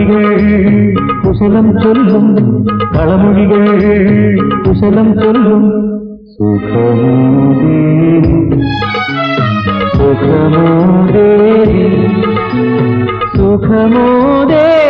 കളമൊഴികൾ കുശലം ചൊല്ലും കളമൊഴികൾ കുശലം ചൊല്ലും സുഖമോ സുഖമോ ദേവി സുഖമോ ദേവി